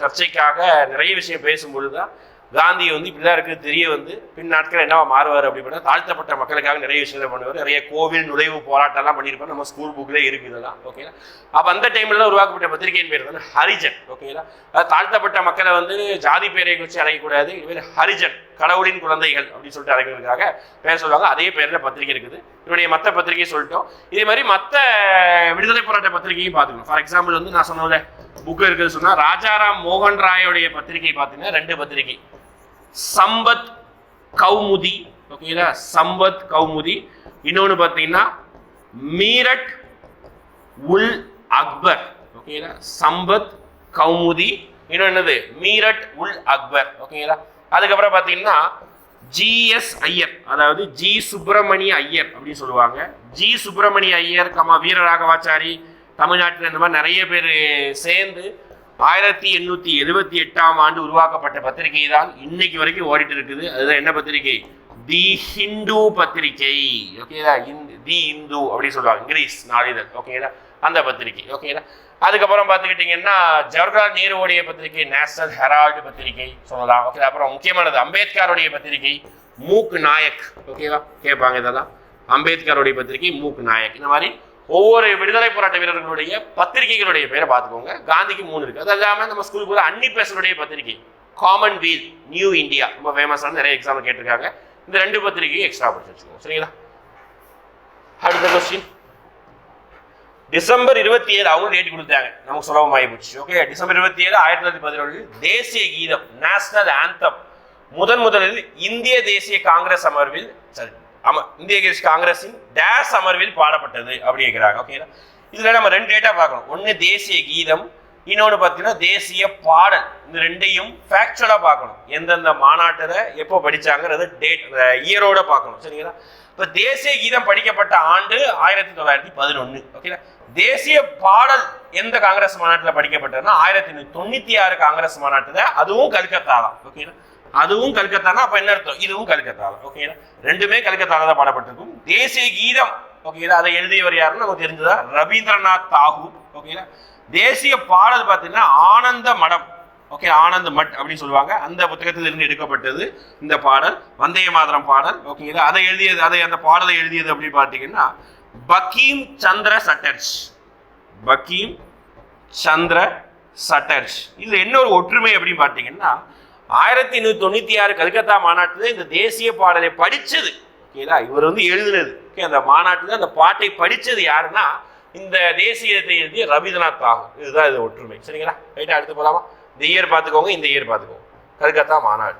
சர்ச்சைக்காக நிறைய விஷயம் பேசும்பொழுது தான் காந்தி வந்து இப்படிதான் இருக்குது தெரிய வந்து பின் நாட்கள் என்னவா மாறுவார் அப்படின்னா தாழ்த்தப்பட்ட மக்களுக்காக நிறைய விஷயத்தை பண்ணுவார். நிறைய கோவில் நுழைவு போராட்டம்லாம் பண்ணியிருப்பார். நம்ம ஸ்கூல் புக்கில் இருக்குது இதெல்லாம். ஓகேங்களா அப்போ அந்த டைமில் தான் உருவாக்கப்பட்ட பத்திரிகையின் பேர் வந்து ஹரிஜன். ஓகேங்களா தாழ்த்தப்பட்ட மக்களை வந்து ஜாதி பேரை வச்சு அழைக்கக்கூடாது இவர் ஹரிஜன். கடவுளின் குழந்தைகள் அப்படின்னு சொல்லிட்டு அழைக்கிறதுக்காக பேர் சொல்லுவாங்க. அதே பேரில் பத்திரிகை இருக்குது. இவருடைய மற்ற பத்திரிகை சொல்லிட்டோம். இதே மாதிரி மற்ற விடுதலை போராட்ட பத்திரிகையும் பார்த்துக்கணும். ஃபார் எக்ஸாம்பிள் வந்து நான் சொன்னதில் புக்கு இருக்குது சொன்னா ராஜாராம் மோகன் ராயோடைய பத்திரிகை பார்த்தீங்கன்னா ரெண்டு பத்திரிகை. சம்பத் கௌமுதி. ஓகேங்களா சம்பத் கௌமுதி. இன்னொன்று பார்த்தீங்கன்னா மீரட் உல் அக்பர். ஓகேங்களா சம்பத் கௌமுதி. இன்னொன்னது என்னது? மீரட் உல் அக்பர். ஓகேங்களா அதுக்கப்புறம் பார்த்தீங்கன்னா ஜிஎஸ் ஐயர் அதாவது ஜி சுப்பிரமணிய ஐயர் அப்படின்னு சொல்லுவாங்க. ஜி சுப்பிரமணிய ஐயர் கமா வீரராகவாச்சாரி தமிழ்நாட்டில் இந்த மாதிரி நிறைய பேர் சேர்ந்து ஆயிரத்தி எண்ணூற்றி எழுபத்தி எட்டாம் ஆண்டு உருவாக்கப்பட்ட பத்திரிகை தான் இன்னைக்கு வரைக்கும் ஓடிட்டு இருக்குது. அதுதான் என்ன பத்திரிகை? தி ஹிந்து பத்திரிகை. ஓகேதா தி இந்து அப்படின்னு சொல்லுவாங்க. இங்கிலீஷ் நாளிதழ். ஓகேங்களா அந்த பத்திரிகை. ஓகேங்களா அதுக்கப்புறம் பார்த்துக்கிட்டிங்கன்னா ஜவஹர்லால் நேருவோடைய பத்திரிகை நேஷனல் ஹெரால்டு பத்திரிகை சொல்லலாம். ஓகே அப்புறம் முக்கியமானது அம்பேத்கருடைய பத்திரிகை மூக் நாயக். ஓகேவா கேட்பாங்க இதெல்லாம். அம்பேத்கருடைய பத்திரிகை மூக் நாயக். இந்த மாதிரி ஒவ்வொரு விடுதலை போராட்ட வீரர்களுடைய பத்திரிகைகளுடைய பேரை பார்த்துக்கோங்க. காந்திக்கு மூணு இருக்குது அது இல்லாமல் நம்ம ஸ்கூலுக்கு போகிற அன்னி பேசனுடைய பத்திரிகை காமன் வீல் நியூ இந்தியா ரொம்ப ஃபேமஸான நிறைய எக்ஸாம் கேட்டிருக்காங்க. இந்த ரெண்டு பத்திரிகையும் எக்ஸ்ட்ரா படிச்சு வச்சுக்கோங்க. சரிங்களா? அடுத்த கொஸ்டின் டிசம்பர் இருபத்தி ஏழு அவங்க டேட் கொடுத்தாங்க. நமக்கு சுலபமாகி போச்சு. ஓகே டிசம்பர் இருபத்தி ஏழு ஆயிரத்தி தொள்ளாயிரத்தி பதினொன்று தேசிய கீதம் நேஷனல் ஆந்தம் முதன் முதலில் இந்திய தேசிய காங்கிரஸ் அமர்வில் சரி ஆமா இந்திய தேசிய காங்கிரஸின் டேஸ் அமர்வில் பாடப்பட்டது அப்படி கேட்கிறாங்க ஓகேங்களா இதுல நம்ம ரெண்டு டேட்டா பார்க்கணும். ஒன்று தேசிய கீதம் இன்னொன்று பார்த்தீங்கன்னா தேசிய பாடல். இந்த ரெண்டையும் ஃபேக்சுவலாக பார்க்கணும். எந்தெந்த மாநாட்டில் எப்போ படித்தாங்கிறது டேட் இயரோட பார்க்கணும். சரிங்களா? இப்போ தேசிய கீதம் படிக்கப்பட்ட ஆண்டு ஆயிரத்தி தொள்ளாயிரத்தி பதினொன்று ஓகேங்களா தேசிய பாடல் எந்த காங்கிரஸ் மாநாட்டில் படிக்கப்பட்டதுன்னா ஆயிரத்தி தொண்ணூத்தி ஆறு காங்கிரஸ் மாநாட்டில் அதுவும் கல்கத்தா தான் ஓகேங்களா அதுவும் கல்கத்தானா? அப்ப என்ன அர்த்தம்? இதுவும் கல்கத்தா தான் ஓகேங்களா ரெண்டுமே கல்கத்தால தான் பாடப்பட்டிருக்கும். தேசிய கீதம் ஓகேங்களா அதை எழுதியவர் யாருன்னு நமக்கு தெரிஞ்சதா? ரவீந்திரநாத் தாகூர் ஓகேங்களா தேசிய பாடல் பார்த்தீங்கன்னா ஆனந்த மடம் ஓகே ஆனந்த மட் அப்படின்னு சொல்லுவாங்க. அந்த புத்தகத்தில் இருந்து எடுக்கப்பட்டது இந்த பாடல். வந்தே மாதரம் பாடல் ஓகேங்களா அதை எழுதியது அதை அந்த பாடலை எழுதியது அப்படின்னு பார்த்தீங்கன்னா பக்கீம் சந்திர சட்டர்ஜ் பக்கீம் சந்திர சட்டர்ஜ் இதில் என்ன ஒரு ஒற்றுமை அப்படின்னு பார்த்தீங்கன்னா ஆயிரத்தி நூற்றி தொண்ணூற்றி ஆறு கல்கத்தா மாநாட்டில் இந்த தேசிய பாடலை படித்தது ஓகேங்களா இவர் வந்து எழுதுனது. ஓகே அந்த மாநாட்டில் அந்த பாட்டை படித்தது யாருன்னா இந்த தேசியத்தை எழுதிய ரவீந்திரநாத் தாகூர். இதுதான் இது ஒற்றுமை. சரிங்களா? ரைட்டாக அடுத்து போலாமா? இந்த இயர் பார்த்துக்கோங்க இந்த இயர் பார்த்துக்கோங்க. கல்கத்தா மாநாடு.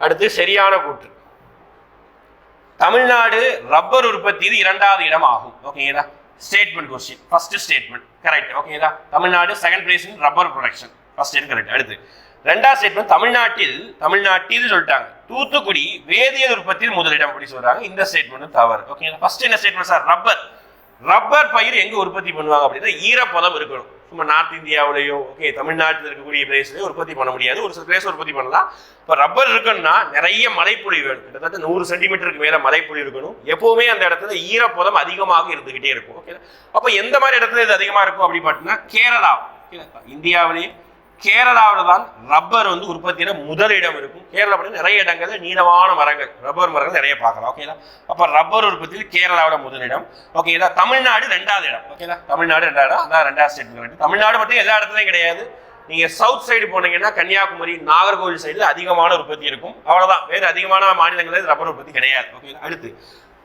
அடுத்து சரியான கூற்று. தமிழ்நாடு ரப்பர் உற்பத்தியில் இரண்டாவது இடம் ஆகும் ஓகேங்களா? Statement question first statement correct ஓகேங்களா? Tamil Nadu second place in rubber production first correct அடுத்து. ரெண்டாவது ஸ்டேட்மெண்ட் தமிழ்நாட்டில் தமிழ்நாட்டில் சொல்லிட்டாங்க. தூத்துக்குடி வேதியியல் உற்பத்தியில் முதலிடம் அப்படி சொல்றாங்க. இந்த ஸ்டேட்மெண்ட் தவறு. ஓகேங்களா? ஃபர்ஸ்ட் என்ன ஸ்டேட்மெண்ட் சார் ரப்பர் ரப்பர் பயிர் எங்க உற்பத்தி பண்ணுவாங்க அப்படின்னா ஈரப்பதம் இருக்கணும். சும்மா நார்த் இந்தியாவிலேயோ ஓகே தமிழ்நாட்டில் இருக்கக்கூடிய பிளேஸ்லயோ உற்பத்தி பண்ண முடியாது. ஒரு சில பிளேஸ் உற்பத்தி பண்ணலாம். இப்போ ரப்பர் இருக்குன்னா நிறைய மழைப்பொழி வேணும். கிட்டத்தட்ட நூறு சென்டிமீட்டருக்கு மேலே மழைப்பொழி இருக்கணும். எப்போவுமே அந்த இடத்துல ஈரப்பதம் அதிகமாக இருந்துக்கிட்டே இருக்கும். ஓகே அப்போ எந்த மாதிரி இடத்துல இது அதிகமாக இருக்கும் அப்படின்னு பார்த்தீங்கன்னா கேரளா. இந்தியாவிலேயே கேரளாவில் தான் ரப்பர் வந்து உற்பத்தியில முதலிடம் இருக்கும். கேரளா நிறைய இடங்கள் நீளமான மரங்கள் ரப்பர் மரங்கள் நிறைய பார்க்கலாம். ஓகேங்களா அப்போ ரப்பர் உற்பத்தியில் கேரளாவோட முதலிடம். ஓகேங்களா தமிழ்நாடு ரெண்டாவது இடம். ஓகேங்களா தமிழ்நாடு ரெண்டாவது இடம். அதான் ரெண்டாவது ஸ்டேட் தமிழ்நாடு மட்டும் எல்லா இடத்துலையும் கிடையாது. நீங்கள் சவுத் சைடு போனீங்கன்னா கன்னியாகுமரி நாகர்கோவில் சைடில் அதிகமான உற்பத்தி இருக்கும். அவ்வளோதான் வேறு அதிகமான மாநிலங்களில் ரப்பர் உற்பத்தி கிடையாது. ஓகே அடுத்து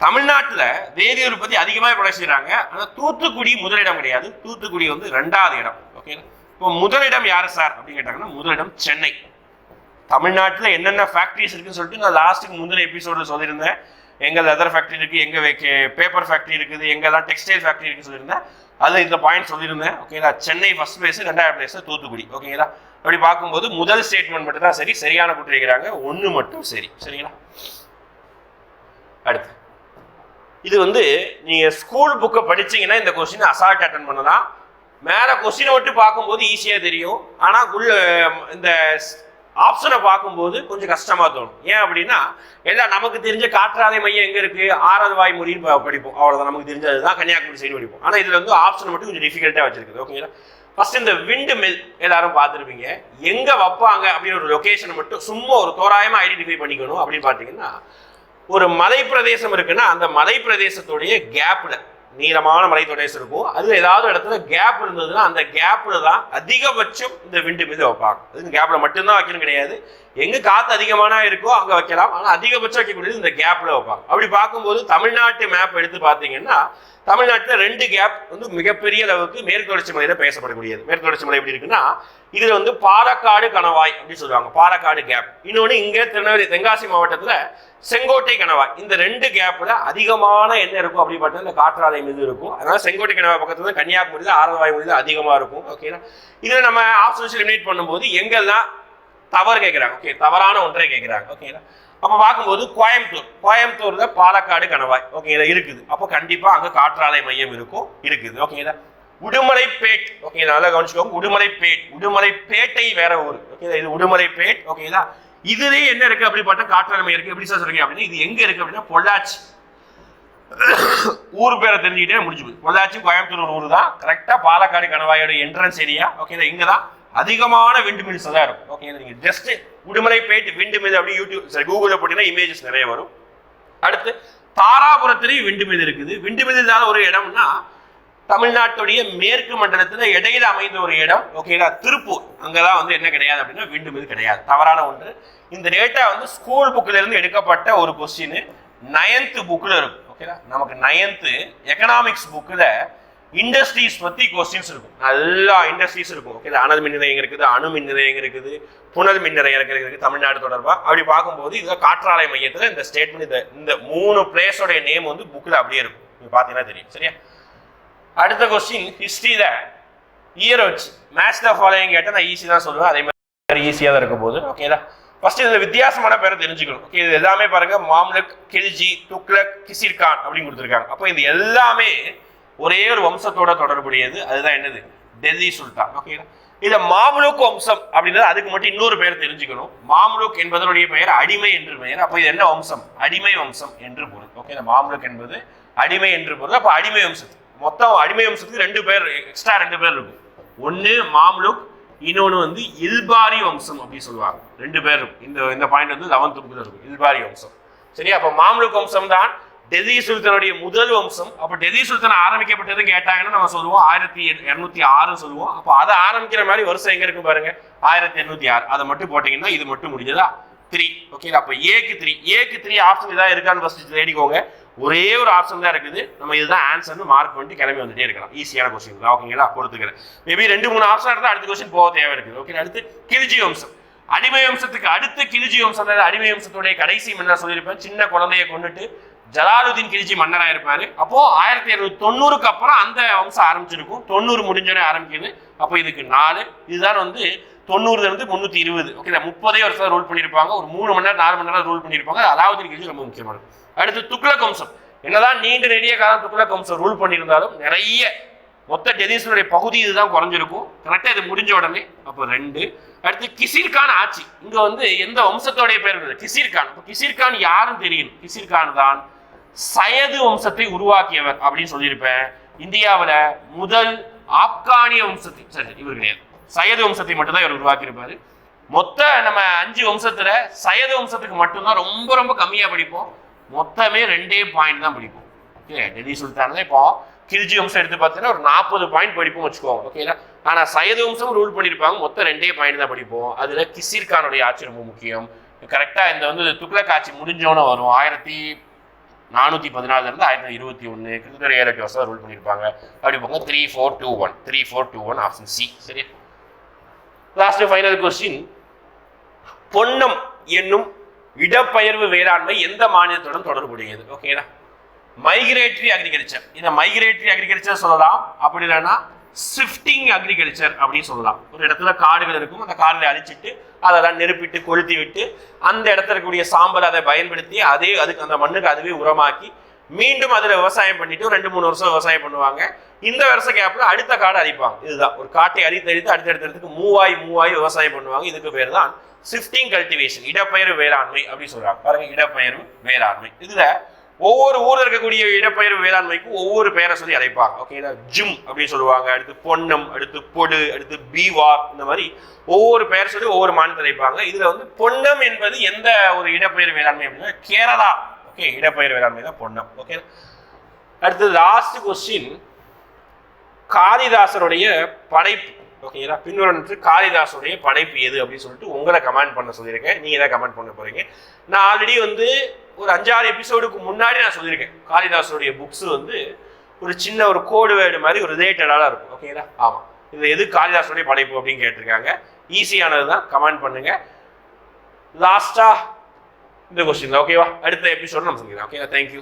தமிழ்நாட்டில் வேதி உற்பத்தி அதிகமாக ப்ரொடக்ட் செய்கிறாங்க ஆனால் தூத்துக்குடி முதலிடம் கிடையாது. தூத்துக்குடி வந்து ரெண்டாவது இடம். ஓகேங்களா இப்போ முதலிடம் யார் சார் அப்படின்னு கேட்டாங்கன்னா முதலிடம் சென்னை. தமிழ்நாட்டில் என்னென்ன ஃபேக்ட்ரிஸ் இருக்குன்னு சொல்லிட்டு நான் லாஸ்ட்டுக்கு முந்தின எபிசோடில் சொல்லியிருந்தேன். எங்கள் லெதர் ஃபேக்ட்ரி இருக்குது எங்கே பேப்பர் ஃபேக்ட்ரி இருக்குது எங்கெல்லாம் டெக்ஸ்டைல் ஃபேக்ட்ரி இருக்குன்னு சொல்லியிருந்தேன். அது இந்த பாயிண்ட் சொல்லியிருந்தேன். ஓகேங்களா சென்னை ஃபர்ஸ்ட் பிளேஸ் ரெண்டாவது பிளேஸ் தூத்துக்குடி. ஓகேங்களா அப்படி பார்க்கும்போது முதல் ஸ்டேட்மெண்ட் மட்டும் தான் சரி சரியான குட்டி இருக்கிறாங்க ஒன்று மட்டும் சரி. சரிங்களா? அடுத்து. இது வந்து நீங்கள் ஸ்கூல் புக்கை படிச்சீங்கன்னா இந்த கொஸ்டின் அசால்ட் அட்டன் பண்ணலாம். மேலே கொஸ்டினை விட்டு பார்க்கும்போது ஈஸியாக தெரியும். ஆனால் உள்ள இந்த ஆப்ஷனை பார்க்கும்போது கொஞ்சம் கஷ்டமாக தோணும். ஏன் அப்படின்னா எல்லாம் நமக்கு தெரிஞ்ச காற்றாலை மையம் எங்கே இருக்குது ஆறாவது வாய் மொழின்னு ப- படிப்போம். அவ்வளோதான் நமக்கு தெரிஞ்சது தான் கன்னியாகுமரி சைடு படிப்போம். ஆனால் இதில் வந்து ஆப்ஷன் மட்டும் கொஞ்சம் டிஃபிகல்ட்டாக வச்சிருக்குது. ஓகேங்களா ஃபர்ஸ்ட் இந்த விண்டு மில் எல்லாரும் பார்த்துருப்பீங்க. எங்கே வைப்பாங்க அப்படின்னு ஒரு லொகேஷனை மட்டும் சும்மா ஒரு தோராயமாக ஐடென்டிஃபை பண்ணிக்கணும் அப்படின்னு பார்த்தீங்கன்னா ஒரு மலை பிரதேசம் இருக்குன்னா அந்த மலை பிரதேசத்துடைய கேப்பில் நீளமான மலை பிரதேசம் இருக்கும். அது ஏதாவது இடத்துல கேப் இருந்ததுன்னா அந்த கேப்பில் தான் அதிகபட்சம் இந்த விண்டு மீது வைப்பாங்க. அது கேப்பில் மட்டும்தான் வைக்கணும் கிடையாது. எங்க காத்து அதிகமான இருக்கோ அங்க வைக்கலாம். ஆனா அதிகபட்சம் வைக்கக்கூடியது இந்த கேப்ல வைப்பாங்க. அப்படி பார்க்கும்போது தமிழ்நாட்டு மேப் எடுத்து பார்த்தீங்கன்னா தமிழ்நாட்டுல ரெண்டு கேப் வந்து மிகப்பெரிய அளவுக்கு மேற்கு தொடர்ச்சி மலையில பேசப்படக்கூடியது. மேற்கு தொடர்ச்சி மலை எப்படி இருக்குன்னா இதுல வந்து பாலக்காடு கணவாய் அப்படின்னு சொல்லுவாங்க. பாலக்காடு கேப் இன்னொன்னு இங்க திருநெல்வேலி தென்காசி மாவட்டத்துல செங்கோட்டை கணவாய். இந்த ரெண்டு கேப்ல அதிகமான என்ன இருக்கும் அப்படின்னு பார்த்தா இந்த காற்றாலை மீது இருக்கும். அதனால செங்கோட்டை கணவாய் பக்கத்துல தான் கன்னியாகுமரியில ஆரவாய் மொழியில அதிகமா இருக்கும். ஓகேனா இதுல நம்ம ஆப்ஷன்ஸ் எலிமினேட் பண்ணும்போது எங்கெல்லாம் தவறு கேட்குறாங்க ஓகே தவறான ஒன்றை கேட்குறாங்க ஓகேங்களா அப்போ பார்க்கும்போது கோயம்புத்தூர் கோயம்புத்தூர்ல பாலக்காடு கணவாய். ஓகேங்களா இருக்குது. அப்போ கண்டிப்பாக அங்கே காற்றாலை மையம் இருக்கும் இருக்குது. ஓகேங்களா உடுமலைப்பேட். ஓகே நல்லா கவனிச்சுக்கோங்க. உடுமலைப்பேட். உடுமலைப்பேட்டை வேற ஊர். ஓகே இது உடுமலைப்பேட். ஓகேங்களா இதுலேயே என்ன இருக்கு அப்படிப்பட்ட காற்றாலை மையம் இருக்கு? எப்படி சார் சொல்றீங்க அப்படின்னா இது எங்க இருக்கு அப்படின்னா பொள்ளாச்சி. ஊர் பேரை தெரிஞ்சுக்கிட்டே முடிஞ்சு போகுது. பொள்ளாச்சி கோயம்புத்தூர் ஊர் தான் கரெக்டாக பாலக்காடு கணவாயோட என்ட்ரன்ஸ் ஏரியா ஓகே இங்கே தான் அதிகமான விண்டு மில்ஸ் தான் இருக்கும். ஓகே நீங்கள் ஜஸ்ட் உடுமலைப்பேட் விண்டு மில் அப்படி யூடியூப் சரி கூகுளில் போட்டீங்கன்னா இமேஜஸ் நிறைய வரும். அடுத்து தாராபுரத்துலேயும் விண்டு மில் இருக்குது. விண்டு மில் இல்லாத ஒரு இடம்னா தமிழ்நாட்டுடைய மேற்கு மண்டலத்துல இடையில அமைந்த ஒரு இடம் ஓகேங்களா திருப்பூர். அங்கதான் வந்து என்ன கிடையாது அப்படின்னா விண்டு மில் கிடையாது. தவறான ஒன்று. இந்த டேட்டா வந்து ஸ்கூல் புக்ல இருந்து எடுக்கப்பட்ட ஒரு கொஸ்டின் நயன்த் புக்ல இருக்கும் ஓகேங்களா நமக்கு நயன்த்து எக்கனாமிக்ஸ் புக்ல இண்டஸ்ட்ரீஸ் பற்றி கொஸ்டின்ஸ் இருக்கும். எல்லா இண்டஸ்ட்ரீஸ் இருக்கும். ஓகே அனல் மின் நிலையம் இருக்குது அணு மின் நிலையம் இருக்குது புனல் மின் நிலையம் இருக்குது தமிழ்நாடு தொடர்பாக அப்படி பார்க்கும்போது இது காற்றாலை மையத்தில் இந்த ஸ்டேட்மெண்ட் இந்த இந்த மூணு பிளேஸோடைய நேம் வந்து புக்கில் அப்படியே இருக்கும். நீங்கள் பார்த்தீங்கன்னா தெரியும். சரியா? அடுத்த கொஸ்டின் ஹிஸ்ட்ரியில் இயர் வச்சு மேட்ச் த ஃபாலோயிங் கேட்டால் நான் ஈஸி தான் சொல்லுவேன். அதே மாதிரி ஈஸியாக தான் இருக்க போது ஓகேதா ஃபர்ஸ்ட் இந்த வித்தியாசமான பேரை தெரிஞ்சுக்கணும். ஓகே இது எல்லாமே பாருங்க மாம்லக் கில்ஜி துக்லக் கிசிர்கான் அப்படின்னு கொடுத்துருக்காங்க. அப்போ இது எல்லாமே ஒரே ஒரு வம்சத்தோட தொடர்புடையது. அதுதான் என்னது? டெல்லி சுல்தான். ஓகேங்களா இத மாமலுக் வம்சம் அப்படின்றது அதுக்கு மட்டும் இன்னொரு பெயர் தெரிஞ்சுக்கணும். மாமலுக் என்பதனுடைய பெயர் அடிமை என்று பெயர். அப்போ இது என்ன வம்சம்? அடிமை வம்சம் என்று பொருள். ஓகே இந்த மாமலுக் என்பது அடிமை என்று பொருள். அப்போ அடிமை வம்சத்துக்கு மொத்தம் அடிமை வம்சத்துக்கு ரெண்டு பேர் எக்ஸ்ட்ரா ரெண்டு பேர் இருக்கும். ஒன்னு மாமலுக் இன்னொன்று வந்து இல்பாரி வம்சம் அப்படின்னு சொல்லுவாங்க. ரெண்டு பேர் இருக்கும். இந்த இந்த பாயிண்ட் வந்து லெவன்த் புக்கில் இருக்கும். இல்பாரி வம்சம். சரியா? அப்போ மாமலுக் வம்சம் தான் டெல்லி சுல்தானுடைய முதல் வம்சம். அப்போ டெல்லி சுல்தான் ஆரம்பிக்கப்பட்டது கேட்டாங்கன்னா நம்ம சொல்லுவோம் ஆயிரத்தி இரநூத்தி ஆறு சொல்லுவோம். அப்போ அதை ஆரம்பிக்கிற மாதிரி வருஷம் எங்க இருக்கு பாருங்க? ஆயிரத்தி எண்ணூத்தி ஆறு. அதை மட்டும் போட்டீங்கன்னா இது மட்டும் முடிஞ்சதா? த்ரீ ஓகே அப்போ ஏக்கு த்ரீ ஏக்கு த்ரீ ஆப்ஷன் இதாக இருக்கான்னு ஃபர்ஸ்ட் தேடிக்கோங்க. ஒரே ஒரு ஆப்ஷன் தான் இருக்குது. நம்ம இதுதான் ஆன்சர்னு மார்க் பண்ணிட்டு கிளம்பி வந்துட்டே இருக்கலாம். ஈஸியான கொஸ்டின் தான் ஓகேங்களா கொடுத்துக்கிறேன் மேபி ரெண்டு மூணு ஆப்ஷன் இருந்தால் அடுத்த கொஸ்டின் போக தேவை இருக்குது. ஓகே அடுத்து கிருஜி வம்சம். அடிமை வம்சத்துக்கு அடுத்து கிரிஜி வம்சம். அதாவது அடிமை வம்சத்துடைய கடைசி என்ன சொல்லியிருப்பேன் சின்ன குழந்தைய கொண்டுட்டு ஜலாலுதீன் கில்ஜி மன்னராக இருப்பாரு. அப்போ ஆயிரத்தி இருநூத்தி தொண்ணூறுக்கு அப்புறம் அந்த வம்சம் ஆரம்பிச்சிருக்கும். தொண்ணூறு முடிஞ்சோடனே ஆரம்பிக்குது. அப்போ இதுக்கு நாலு. இதுதான் வந்து தொண்ணூறுல இருந்து இருபது. ஓகே முப்பதே வருஷம் ரூல் பண்ணியிருப்பாங்க. ஒரு மூணு மணி நேரம் நாலு மணி நேரம் ரூல் பண்ணியிருப்பாங்க. அலாவுதீன் கில்ஜி ரொம்ப முக்கியமானது. அடுத்து துக்ளக் வம்சம். என்னதான் நீண்ட நெடிய காலம் துக்ளக் வம்சம் ரூல் பண்ணியிருந்தாலும் நிறைய மொத்த டெதிஸனுடைய பகுதி இதுதான் குறைஞ்சிருக்கும். கரெக்டாக இது முடிஞ்ச உடனே அப்போ ரெண்டு. அடுத்து கிசிர்கான் ஆட்சி. இங்கே வந்து எந்த வம்சத்தோடைய பேர் இருந்தது கிசிர்கான். இப்போ கிசிர்கான் யாரும் தெரியும். கிசிர்கான் தான். சயது வம்சத்தை உருவாக்கியவர் அப்படின்னு சொல்லியிருப்பேன். இந்தியாவில் முதல் ஆப்கானிய வம்சத்தை சரி இவர் கிடையாது. சயது வம்சத்தை மட்டும்தான் இவர் உருவாக்கியிருப்பாரு. மொத்த நம்ம அஞ்சு வம்சத்தில் சயது வம்சத்துக்கு மட்டும்தான் ரொம்ப ரொம்ப கம்மியாக படிப்போம். மொத்தமே ரெண்டே பாயிண்ட் தான் படிப்போம். ஓகே டெல்லி சுல்தான் இப்போ கிரிஜி வம்சம் எடுத்து பார்த்தீங்கன்னா ஒரு நாற்பது பாயிண்ட் படிப்போம் வச்சுக்கோங்க. ஓகேங்களா ஆனால் சயது வம்சம் ரூல் பண்ணியிருப்பாங்க. மொத்தம் ரெண்டே பாயிண்ட் தான் படிப்போம். அதில் கிசிர் கானுடைய ஆட்சி ரொம்ப முக்கியம். கரெக்டாக இந்த வந்து துக்ளக் ஆட்சி முடிஞ்சோன்னு வரும். ஆயிரத்தி நானூற்றி பதினாலுலேருந்து ஆயிரத்தி இருபத்தி ஒன்று கிட்டத்தட்ட ஏழு எட்டு வருஷம் ரூல் பண்ணியிருப்பாங்க. அப்படி போங்க three four two one three four two one option C சரி லாஸ்ட் ஃபைனல் கொஸ்டின் பொன்னம் என்னும் இடப்பெயர்வு வேளாண்மை எந்த மாநிலத்துடன் தொடர்புடையது? ஓகேடா மைக்ரேட்டரி அக்ரிகல்ச்சர் இதை மைக்ரேட்டரி அக்ரிகல்ச்சர் சொல்லலாம் அப்படி இல்லைன்னா ஷிஃப்டிங் அக்ரிகல்ச்சர் அப்படின்னு சொல்லலாம். ஒரு இடத்துல காடுகள் இருக்கும் அந்த காடுகளை அழிச்சிட்டு அதெல்லாம் நெருப்பிட்டு கொளுத்தி விட்டு அந்த இடத்துல இருக்கக்கூடிய சாம்பல் அதை பயன்படுத்தி அதே அதுக்கு அந்த மண்ணுக்கு அதுவே உரமாக்கி மீண்டும் அதில் விவசாயம் பண்ணிட்டு ரெண்டு மூணு வருஷம் விவசாயம் பண்ணுவாங்க. இந்த வருஷ கேப்பில் அடுத்த காடை அழிப்பாங்க. இதுதான். ஒரு காட்டை அழித்து அழித்து அடுத்தடுத்த இடத்துக்கு மூவாய் மூவாய் விவசாயம் பண்ணுவாங்க. இதுக்கு பேர் தான் ஷிஃப்டிங் கல்டிவேஷன் இடப்பெயர் வேளாண்மை அப்படின்னு சொல்கிறாங்க பாருங்க இடப்பெயரும் வேளாண்மை. இதில் ஒவ்வொரு ஊர்ல இருக்கக்கூடிய இடப்பெயர்வு வேளாண்மைக்கும் ஒவ்வொரு பெயரை சொல்லி அழைப்பாங்க. ஓகேங்களா ஜிம் அப்படின்னு சொல்லுவாங்க. அடுத்து பொன்னம் அடுத்து பொடு அடுத்து பீவார் இந்த மாதிரி ஒவ்வொரு பெயர் சொல்லி ஒவ்வொரு மாநிலத்தை அழைப்பாங்க. இதுல வந்து பொன்னம் என்பது எந்த ஒரு இடப்பெயர் வேளாண்மை அப்படின்னா கேரளா. ஓகே இடப்பெயர் வேளாண்மை தான் பொன்னம். ஓகே அடுத்து லாஸ்ட் கொஸ்டின் காளிதாசருடைய படைப்பு. ஓகேங்களா பின்வரன்று காளிதாசுடைய படைப்பு எது அப்படின்னு சொல்லிட்டு உங்களை கமெண்ட் பண்ண சொல்லியிருக்கேன். நீங்கள் தான் கமெண்ட் பண்ண போகிறீங்க நான் ஆல்ரெடி வந்து ஒரு அஞ்சாறு எபிசோடுக்கு முன்னாடி நான் சொல்லியிருக்கேன். காளிதாசருடைய புக்ஸ் வந்து ஒரு சின்ன ஒரு கோடு வேர்டு மாதிரி ஒரு ரிலேட்டடாக இருக்கும். ஓகேங்களா ஆமாம் இது எது காளிதாசருடைய படைப்பு அப்படின்னு கேட்டிருக்காங்க. ஈஸியானது தான். கமெண்ட் பண்ணுங்கள் லாஸ்ட்டாக இந்த கொஸ்டின் ஓகேவா அடுத்த எபிசோட் நம்ம சொல்லிக்கலாம் ஓகேவா தேங்க்யூ